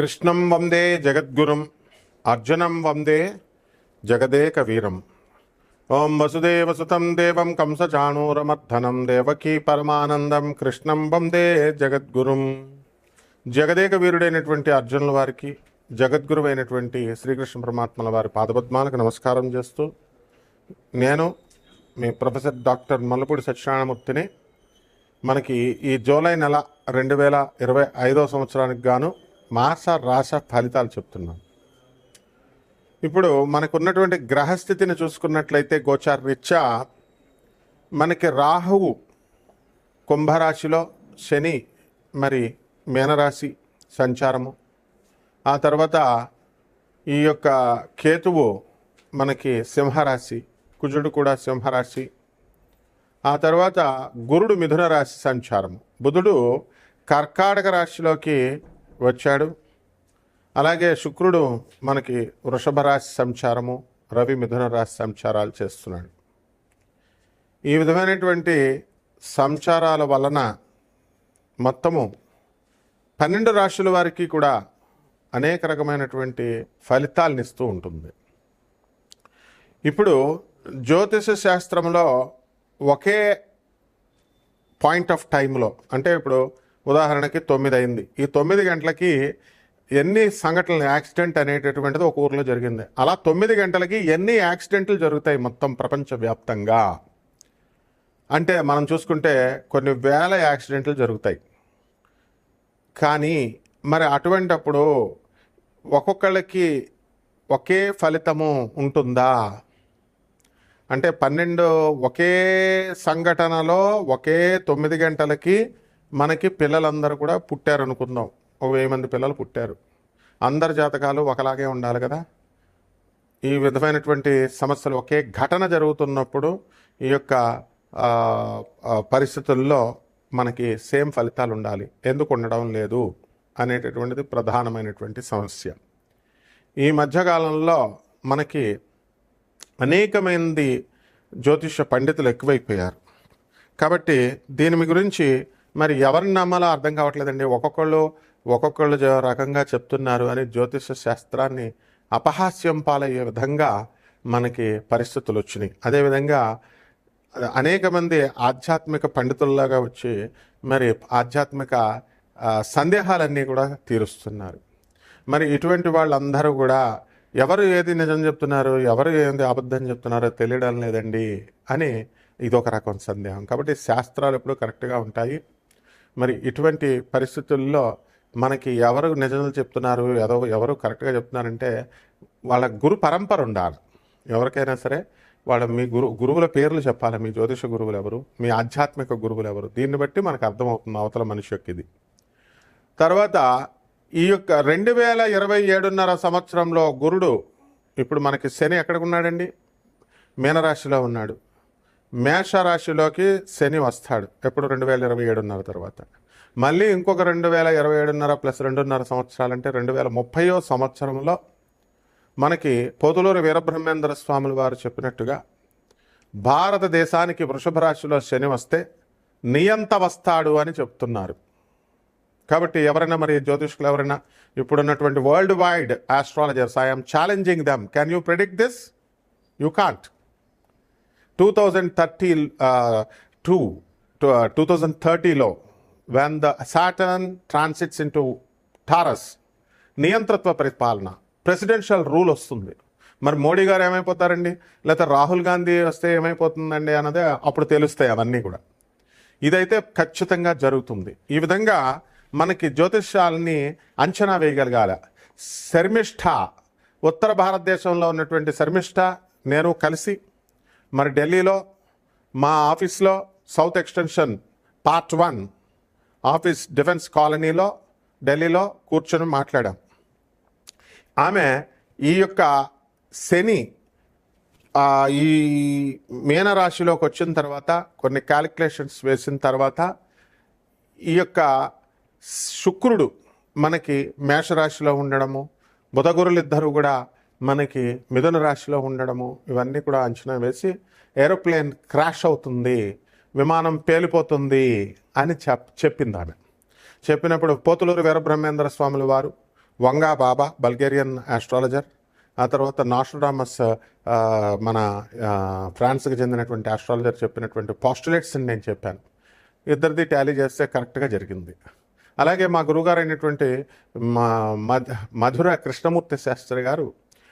కృష్ణం వందే జగద్గురుం అర్జునం వందే జగదేక వీరం ఓం వసుదేవసుతం దేవం కంసచాణూరమర్ధనం దేవకీ పరమానందం కృష్ణం వందే జగద్గురుం. జగదేక వీరుడైనటువంటి అర్జునుల వారికి జగద్గురువైనటువంటి శ్రీకృష్ణ పరమాత్మల వారి పాదపద్మాలకు నమస్కారం చేస్తూ నేను మీ ప్రొఫెసర్ డాక్టర్ మల్లపూడి సత్యనారాయణమూర్తిని మనకి ఈ జూలై నెల రెండు వేల ఇరవై ఐదో సంవత్సరానికి గాను మాస రాశ ఫలితాలు చెప్తున్నాను ఇప్పుడు మనకున్నటువంటి గ్రహస్థితిని చూసుకున్నట్లయితే గోచార రీత్యా మనకి రాహువు కుంభరాశిలో శని మరి మీనరాశి సంచారము. ఆ తర్వాత ఈ యొక్క కేతువు మనకి సింహరాశి కుజుడు కూడా సింహరాశి. ఆ తర్వాత గురుడు మిథున రాశి సంచారము. బుధుడు కర్కాటక రాశిలోకి వచ్చాడు. అలాగే శుక్రుడు మనకి వృషభ రాశి సంచారము రవి మిథున రాశి సంచారాలు చేస్తున్నాడు. ఈ విధమైనటువంటి సంచారాల వలన మొత్తము పన్నెండు రాశుల వారికి కూడా అనేక రకమైనటువంటి ఫలితాలను ఇస్తూ ఉంటుంది. ఇప్పుడు జ్యోతిష శాస్త్రంలో ఒకే పాయింట్ ఆఫ్ టైంలో అంటే ఇప్పుడు ఉదాహరణకి తొమ్మిది అయింది ఈ తొమ్మిది గంటలకి ఎన్ని సంఘటనలు యాక్సిడెంట్ అనేటటువంటిది ఒక ఊర్లో జరిగింది. అలా తొమ్మిది గంటలకి ఎన్ని యాక్సిడెంట్లు జరుగుతాయి మొత్తం ప్రపంచవ్యాప్తంగా? అంటే మనం చూసుకుంటే కొన్ని వేల యాక్సిడెంట్లు జరుగుతాయి. కానీ మరి అటువంటప్పుడు ఒక్కొక్కళ్ళకి ఒకే ఫలితము ఉంటుందా? అంటే పన్నెండు ఒకే సంఘటనలో ఒకే తొమ్మిది గంటలకి మనకి పిల్లలందరూ కూడా పుట్టారు అనుకుందాం ఒక వెయ్యి మంది పిల్లలు పుట్టారు. అందరి జాతకాలు ఒకలాగే ఉండాలి కదా? ఈ విధమైనటువంటి సమస్యలు ఒకే ఘటన జరుగుతున్నప్పుడు ఈ యొక్క పరిస్థితుల్లో మనకి సేమ్ ఫలితాలు ఉండాలి. ఎందుకు ఉండడం లేదు అనేటటువంటిది ప్రధానమైనటువంటి సమస్య. ఈ మధ్యకాలంలో మనకి అనేకమంది జ్యోతిష పండితులు ఎక్కువైపోయారు. కాబట్టి దీని గురించి మరి ఎవరిని నమ్మాలో అర్థం కావట్లేదండి. ఒక్కొక్కళ్ళు ఒక్కొక్కళ్ళు రకంగా చెప్తున్నారు అని జ్యోతిష శాస్త్రాన్ని అపహాస్యం పాలయ్యే విధంగా మనకి పరిస్థితులు వచ్చినాయి. అదేవిధంగా అనేక మంది ఆధ్యాత్మిక పండితుల్లాగా వచ్చి మరి ఆధ్యాత్మిక సందేహాలన్నీ కూడా తీరుస్తున్నారు. మరి ఇటువంటి వాళ్ళందరూ కూడా ఎవరు ఏది నిజం చెప్తున్నారు ఎవరు ఏది అబద్ధం చెప్తున్నారో తెలియడం లేదండి అని ఇదొక రకం సందేహం. కాబట్టి శాస్త్రాలు ఎప్పుడు కరెక్ట్గా ఉంటాయి. మరి ఇటువంటి పరిస్థితుల్లో మనకి ఎవరు నిజాలు చెప్తున్నారు ఎవరు ఎవరు కరెక్ట్గా చెప్తున్నారంటే వాళ్ళ గురు పరంపర ఉండాలి. ఎవరికైనా సరే వాళ్ళ మీ గురు గురువుల పేర్లు చెప్పాలి. మీ జ్యోతిష గురువులు ఎవరు మీ ఆధ్యాత్మిక గురువులు ఎవరు? దీన్ని బట్టి మనకు అర్థమవుతుంది అవతల మనిషి యొక్క ఇది. తర్వాత ఈ యొక్క రెండు వేల ఇరవై ఏడున్నర సంవత్సరంలో గురుడు ఇప్పుడు మనకి శని ఎక్కడికి ఉన్నాడండి? మీనరాశిలో ఉన్నాడు. మేషరాశిలోకి శని వస్తాడు. ఎప్పుడు రెండు వేల ఇరవై ఏడున్నర తర్వాత. మళ్ళీ ఇంకొక రెండు వేల ఇరవై ఏడున్నర ప్లస్ రెండున్నర సంవత్సరాలంటే రెండు వేల ముప్పయో సంవత్సరంలో మనకి పోతులూరు వీరబ్రహ్మేంద్ర స్వాములు వారు చెప్పినట్టుగా భారతదేశానికి వృషభ రాశిలో శని వస్తే నియంత వస్తాడు అని చెప్తున్నారు. కాబట్టి ఎవరైనా మరి జ్యోతిష్కులు ఎవరైనా ఇప్పుడున్నటువంటి world wide astrologers I'm challenging them can you predict this you can't two thousand thirty two two thousand థర్టీలో when the Saturn transits into Taurus నియంత్రత్వ పరిపాలన ప్రెసిడెన్షియల్ రూల్ వస్తుంది. మరి మోడీ గారు ఏమైపోతారండి? లేకపోతే రాహుల్ గాంధీ వస్తే ఏమైపోతుందండి అన్నదే అప్పుడు తెలుస్తాయి అవన్నీ కూడా. ఇదైతే ఖచ్చితంగా జరుగుతుంది. ఈ విధంగా మనకి జ్యోతిష్యాలని అంచనా వేయగలగాల. శర్మిష్ఠ ఉత్తర భారతదేశంలో ఉన్నటువంటి శర్మిష్ఠ నేను కలిసి మరి ఢిల్లీలో మా ఆఫీస్లో south extension part one office defence కాలనీలో ఢిల్లీలో కూర్చొని మాట్లాడాం. ఆమె ఈ యొక్క శని ఈ మీనరాశిలోకి వచ్చిన తర్వాత కొన్ని క్యాలిక్యులేషన్స్ వేసిన తర్వాత ఈ యొక్క శుక్రుడు మనకి మేషరాశిలో ఉండడము బుధగురులు ఇద్దరు కూడా మనకి మిథున రాశిలో ఉండడము ఇవన్నీ కూడా అంచనా వేసి ఏరోప్లేన్ క్రాష్ అవుతుంది విమానం పేలిపోతుంది అని చెప్ చెప్పింది ఆమె. చెప్పినప్పుడు పోతులూరు వీరబ్రహ్మేంద్ర స్వాముల వారు వంగా బాబా బల్గేరియన్ ఆస్ట్రాలజర్ ఆ తర్వాత నాస్ట్రోడామస్ మన ఫ్రాన్స్కి చెందినటువంటి ఆస్ట్రాలజర్ చెప్పినటువంటి పాస్టులేట్స్ని నేను చెప్పాను. ఇద్దరిది టాలీ చేస్తే కరెక్ట్గా జరిగింది. అలాగే మా గురుగారు అయినటువంటి మా మధు మధుర కృష్ణమూర్తి శాస్త్రి గారు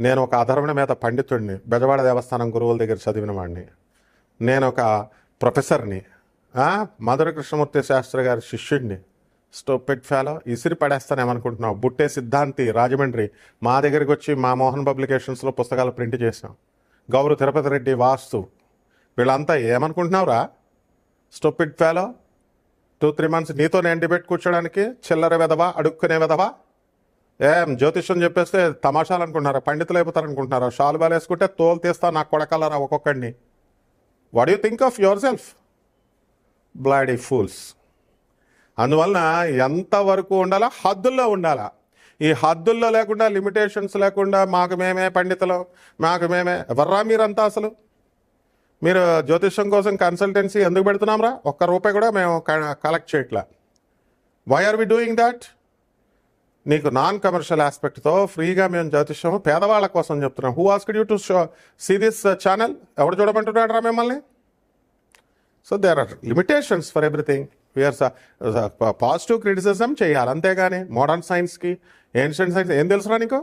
నేను ఒక అధర్వణ మీద పండితుడిని బెజవాడ దేవస్థానం గురువుల దగ్గర చదివిన వాడిని నేను ఒక ప్రొఫెసర్ని మధుర కృష్ణమూర్తి శాస్త్రి గారి శిష్యుడిని స్టోపెట్ ఫ్యాలో ఇసిరి పడేస్తానేమనుకుంటున్నావు బుట్టే సిద్ధాంతి రాజమండ్రి. మా దగ్గరికి వచ్చి మా మోహన్ పబ్లికేషన్స్లో పుస్తకాలు ప్రింట్ చేసాం గౌరు తిరుపతి రెడ్డి వాస్తు. వీళ్ళంతా ఏమనుకుంటున్నావురా? Stupid fellow two three months నీతో నేను డిబేట్ కూర్చోడానికి చిల్లర వెదవా అడుక్కునే వెదవా ఏం జ్యోతిష్యం చెప్పేస్తే తమాషాలు అనుకుంటున్నారా పండితులు అయిపోతారు అనుకుంటున్నారా షాలు వేసుకుంటే తోలు తీస్తా నాకు కొడకలరా ఒక్కొక్కడిని. What you think of yourself bloody fools అందువలన ఎంతవరకు ఉండాలా? హద్దుల్లో ఉండాలా? ఈ హద్దుల్లో లేకుండా లిమిటేషన్స్ లేకుండా మాకు మేమే పండితులు మాకు మేమే ఎవర్రా మీరంతా అసలు? మీరు జ్యోతిష్యం కోసం కన్సల్టెన్సీ ఎందుకు పెడుతున్నాంరా? ఒక్క రూపాయి కూడా మేము కలెక్ట్ చేయట్లా. Why are we doing that నీకు నాన్ కమర్షియల్ ఆస్పెక్ట్తో ఫ్రీగా మేము జ్యోతిష్యం పేదవాళ్ళ కోసం చెప్తున్నాం. Who asked you to show see this channel ఎవడు చూడమంటున్నాడు రా మిమ్మల్ని? So there are limitations for everything we are positive criticism చేయాలి. అంతేగాని మోడర్న్ సైన్స్కి ఏన్షియంట్ సైన్స్ ఏం తెలుసురా నీకు?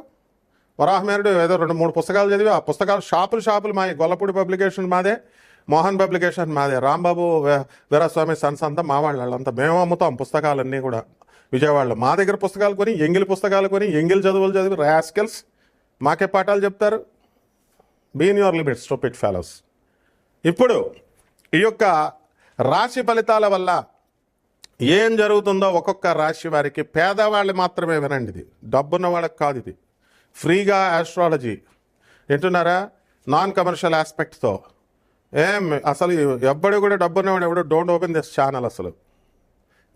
వరాహమేరుడు ఏదో రెండు మూడు పుస్తకాలు చదివి ఆ పుస్తకాలు షాపులు షాపులు మా గొల్లపూడి పబ్లికేషన్ మాదే మోహన్ పబ్లికేషన్ మాదే. రాంబాబు వీరస్వామి సన్స్ అంతా మా వాళ్ళంతా. మేము అమ్ముతాం పుస్తకాలన్నీ కూడా. విజయవాడలో మా దగ్గర పుస్తకాలు కొని ఎంగిల్ పుస్తకాలు కొని ఎంగిల్ చదువులు చదివి రాస్కెల్స్. మాకే పాఠాలు చెప్తారు. Be in your limits stop it fellows ఇప్పుడు ఈ యొక్క రాశి ఫలితాల వల్ల ఏం జరుగుతుందో ఒక్కొక్క రాశి వారికి పేదవాళ్ళు మాత్రమే వినండి ఇది. డబ్బున్న వాళ్ళకి కాదు ఇది. ఫ్రీగా ఆస్ట్రాలజీ వింటున్నారా? నాన్ కమర్షియల్ ఆస్పెక్ట్తో ఏం అసలు ఎవ్వడు కూడా డబ్బున్నవాడు ఎవడు? డోంట్ ఓపెన్ దిస్ ఛానల్ అసలు.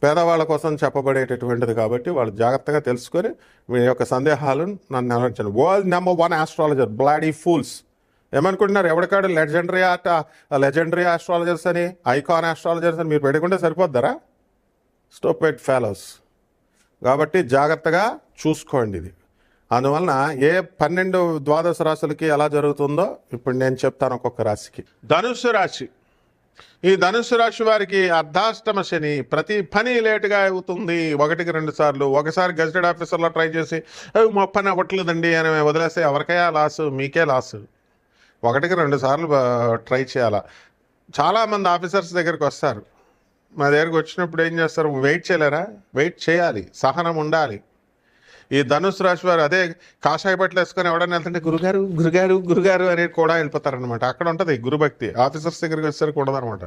పేదవాళ్ళ కోసం చెప్పబడేటటువంటిది కాబట్టి వాళ్ళు జాగ్రత్తగా తెలుసుకొని మీ యొక్క సందేహాలను నన్ను నిర్వహించండి world number one astrologer bloody fools ఏమనుకుంటున్నారు? ఎవరికాడు లెజెండరీ ఆర్ట్ లెజెండరీ ఆస్ట్రాలజర్స్ అని ఐకాన్ ఆస్ట్రాలజర్స్ అని మీరు పెట్టుకుంటే సరిపోద్దారా? స్టోపెడ్ ఫెలోస్ కాబట్టి జాగ్రత్తగా చూసుకోండి ఇది. అందువలన ఏ పన్నెండు ద్వాదశ రాశులకి ఎలా జరుగుతుందో ఇప్పుడు నేను చెప్తాను ఒక్కొక్క రాశికి. ధనుసు రాశి. ఈ ధనుసు రాశి వారికి అర్ధాష్టమ శని ప్రతి పని లేటుగా అవుతుంది. ఒకటికి రెండు సార్లు ఒకసారి గజెటెడ్ ఆఫీసర్లో ట్రై చేసి మా పని అవ్వట్లేదండి అని వదిలేస్తే ఎవరికైనా లాసు? మీకే లాసు. ఒకటికి రెండు సార్లు ట్రై చేయాలా? చాలామంది ఆఫీసర్స్ దగ్గరికి వస్తారు. మా దగ్గరికి వచ్చినప్పుడు ఏం చేస్తారు? వెయిట్ చేయలేరా? వెయిట్ చేయాలి. సహనం ఉండాలి. ఈ ధనుసు రాశి వారు అదే కాషాయ బట్టలు వేసుకొని ఎవడన్నా వెళ్తుంటే గురుగారు గురుగారు గురుగారు అనేది కూడా వెళ్ళిపోతారనమాట అక్కడ ఉంటుంది గురుభక్తి. ఆఫీసర్స్ దగ్గరికి వచ్చేసరికి ఉండదన్నమాట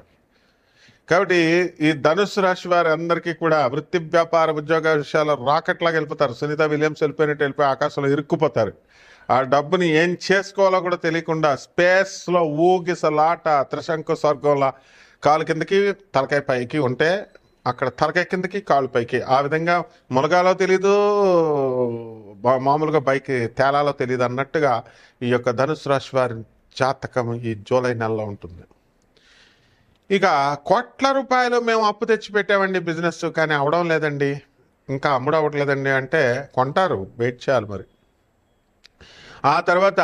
కాబట్టి ఈ ధనుసు రాశి వారి అందరికీ కూడా వృత్తి వ్యాపార ఉద్యోగ విషయాలు రాకెట్ లాగా వెళ్ళిపోతారు. సునీత విలియమ్స్ వెళ్ళిపోయినట్టు వెళ్ళిపోయి ఆకాశంలో ఇరుక్కుపోతారు. ఆ డబ్బుని ఏం చేసుకోవాలో కూడా తెలియకుండా స్పేస్లో ఊగిసలాట త్రిశంకు స్వర్గంలో కాలు కిందకి తలకాయ పైకి ఉంటే అక్కడ తలకాయ కిందకి కాలు పైకి. ఆ విధంగా మునగాలో తెలీదు మామూలుగా బైక్ తేలాలో తెలియదు అన్నట్టుగా ఈ యొక్క ధనుసు రాశి వారి జాతకం ఈ జూలై నెలలో ఉంటుంది. ఇక కోట్ల రూపాయలు మేము అప్పు తెచ్చి పెట్టామండి బిజినెస్ కానీ అవడం లేదండి. ఇంకా అమ్ముడు అవ్వట్లేదండి అంటే కొంటారు వెయిట్ చేయాలి మరి. ఆ తర్వాత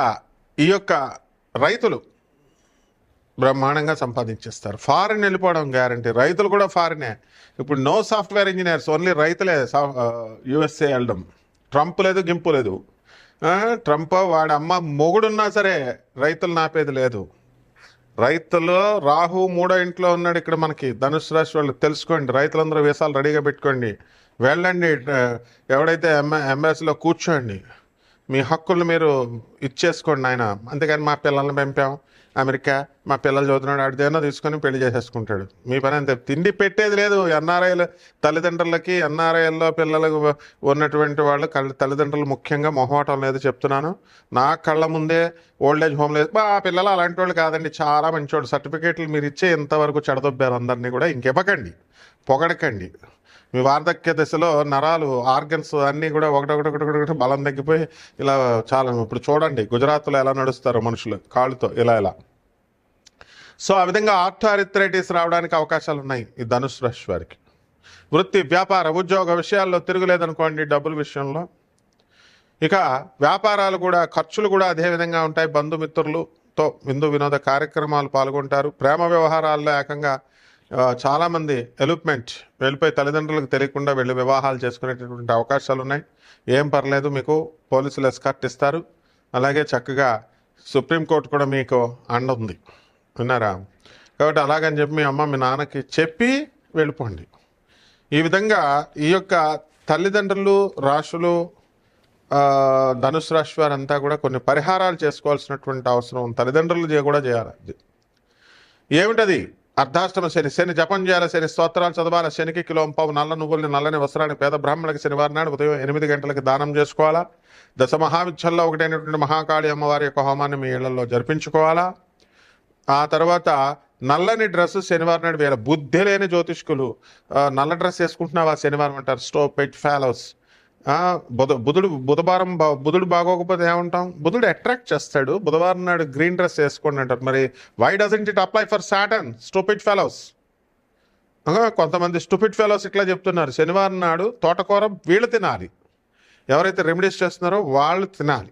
ఈ యొక్క రైతులు బ్రహ్మాండంగా సంపాదించేస్తారు. ఫారిన్ వెళ్ళిపోవడం గ్యారంటీ రైతులు కూడా ఫారినే ఇప్పుడు నో సాఫ్ట్వేర్ ఇంజనీర్స్ ఓన్లీ రైతులే యుఎస్ఏ వెళ్ళడం. ట్రంప్ లేదు గింపు లేదు. ట్రంప్ వాడి అమ్మ మొగుడున్నా సరే రైతులు నాపేది లేదు. రైతులు రాహు మూడో ఇంట్లో ఉన్నాడు ఇక్కడ మనకి. ధనుసు రాశి వాళ్ళు తెలుసుకోండి. రైతులందరూ వేసాలు రెడీగా పెట్టుకోండి. వెళ్ళండి ఎవడైతే ఎంఎ ఎంఎస్లో కూర్చోండి. మీ హక్కులు మీరు ఇచ్చేసుకోండి ఆయన అంతేగాని మా పిల్లల్ని పంపాం. అమెరికా మా పిల్లలు చదువుతున్నాడు ఆడిదేనో తీసుకొని పెళ్ళి చేసేసుకుంటాడు. మీ పని అంతే. తిండి పెట్టేది లేదు. ఎన్ఆర్ఐలు తల్లిదండ్రులకి ఎన్ఆర్ఐల్లో పిల్లలకు ఉన్నటువంటి వాళ్ళు కళ్ళ తల్లిదండ్రులు ముఖ్యంగా మొహమాటం లేదు చెప్తున్నాను. నా కళ్ళ ముందే ఓల్డ్ ఏజ్ హోమ్ లేదు మా ఆ పిల్లలు అలాంటి వాళ్ళు కాదండి. చాలా మంచివాడు సర్టిఫికేట్లు మీరు ఇచ్చే ఇంతవరకు చెడదొబ్బారు అందరినీ కూడా ఇంకెవ్వకండి. పొగడకండి. మీ వార్ధక్య దశలో నరాలు ఆర్గన్స్ అన్నీ కూడా ఒకటొకటి ఒకటి ఒకటి బలం తగ్గిపోయి ఇలా చాలా ఇప్పుడు చూడండి గుజరాత్లో ఎలా నడుస్తారు మనుషులు కాళ్ళతో ఇలా ఇలా. సో ఆ విధంగా ఆర్థారిథరైటిస్ రావడానికి అవకాశాలు ఉన్నాయి ఈ ధనుసు రాశి వారికి. వృత్తి వ్యాపార ఉద్యోగ విషయాల్లో తిరుగులేదనుకోండి డబ్బుల విషయంలో. ఇక వ్యాపారాలు కూడా ఖర్చులు కూడా అదే విధంగా ఉంటాయి. బంధుమిత్రులతో విందు వినోద కార్యక్రమాలు పాల్గొంటారు. ప్రేమ వ్యవహారాల్లో ఏకంగా చాలామంది ఎలుప్మెంట్ వెళ్ళిపోయి తల్లిదండ్రులకు తెలియకుండా వెళ్ళి వివాహాలు చేసుకునేటటువంటి అవకాశాలు ఉన్నాయి ఏం పర్లేదు మీకు పోలీసులు ఎస్కార్ట్ ఇస్తారు. అలాగే చక్కగా సుప్రీంకోర్టు కూడా మీకు అండ ఉంది. విన్నారా? కాబట్టి అలాగని చెప్పి మీ అమ్మ మీ నాన్నకి చెప్పి వెళ్ళిపోండి. ఈ విధంగా ఈ యొక్క తల్లిదండ్రులు రాశులు ధనుసు రాశి వారంతా కూడా కొన్ని పరిహారాలు చేసుకోవాల్సినటువంటి అవసరం తల్లిదండ్రులు కూడా చేయాలి. ఏమిటది? అర్ధాష్టమ శని శని జపం చేయాలి శని స్తోత్రాలు చదవాలి శనికి కిలో పావు నల్ల నువ్వుల్ని నల్లని వస్త్రాన్ని పేద బ్రాహ్మణులకి శనివారం నాడు ఉదయం ఎనిమిది గంటలకు దానం చేసుకోవాలా? దశ మహావిద్యల్లో ఒకటైనటువంటి మహాకాళి అమ్మవారి యొక్క హోమాన్ని మీ ఇళ్ళలో జరిపించుకోవాలా? ఆ తర్వాత నల్లని డ్రెస్ శనివారం నాడు వేయాలి. బుద్ధి లేని జ్యోతిష్కులు నల్ల డ్రెస్ వేసుకుంటున్నావా శనివారం అంటారు. స్టో పెట్ ఫాలోస్ బుధ బుధుడు బుధవారం బుధుడు బాగోకపోతే ఏమంటాం? బుధుడు అట్రాక్ట్ చేస్తాడు. బుధవారం నాడు గ్రీన్ డ్రెస్ వేసుకోండి అంటారు. మరి why doesn't it apply for Saturn stupid fellows కొంతమంది స్టూపిడ్ ఫెలోస్ ఇట్లా చెప్తున్నారు. శనివారం నాడు తోటకూర వీళ్ళు తినాలి. ఎవరైతే రెమెడీస్ చేస్తున్నారో వాళ్ళు తినాలి.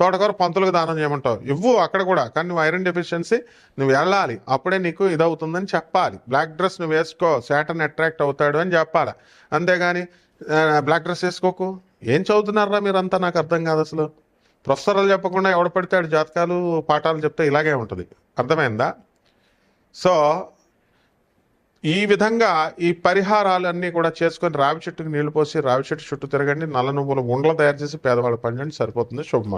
తోటకూర పంతులకు దానం చేయమంటావు. ఇవ్వు అక్కడ కూడా. కానీ నువ్వు ఐరన్ డెఫిషియన్సీ నువ్వు వెళ్ళాలి. అప్పుడే నీకు ఇదవుతుందని చెప్పాలి. బ్లాక్ డ్రెస్ నువ్వు వేసుకో. శాటన్ అట్రాక్ట్ అవుతాడు అని చెప్పాలి. అంతేగాని బ్లాక్ డ్రెస్ వేసుకోకు. ఏం చదువుతున్నారా మీరంతా? నాకు అర్థం కాదు అసలు. ప్రొఫెసర్లు చెప్పకుండా ఎవడ పడితే జాతకాలు పాఠాలు చెప్తే ఇలాగే ఉంటుంది. అర్థమైందా? సో ఈ విధంగా ఈ పరిహారాలన్నీ కూడా చేసుకొని రావి చెట్టుకు నీళ్ళు పోసి రావి చెట్టు చుట్టూ తిరగండి. నల్ల నువ్వులు ఉండలు తయారు చేసి పేదవాళ్ళు పండండి సరిపోతుంది. శుభమ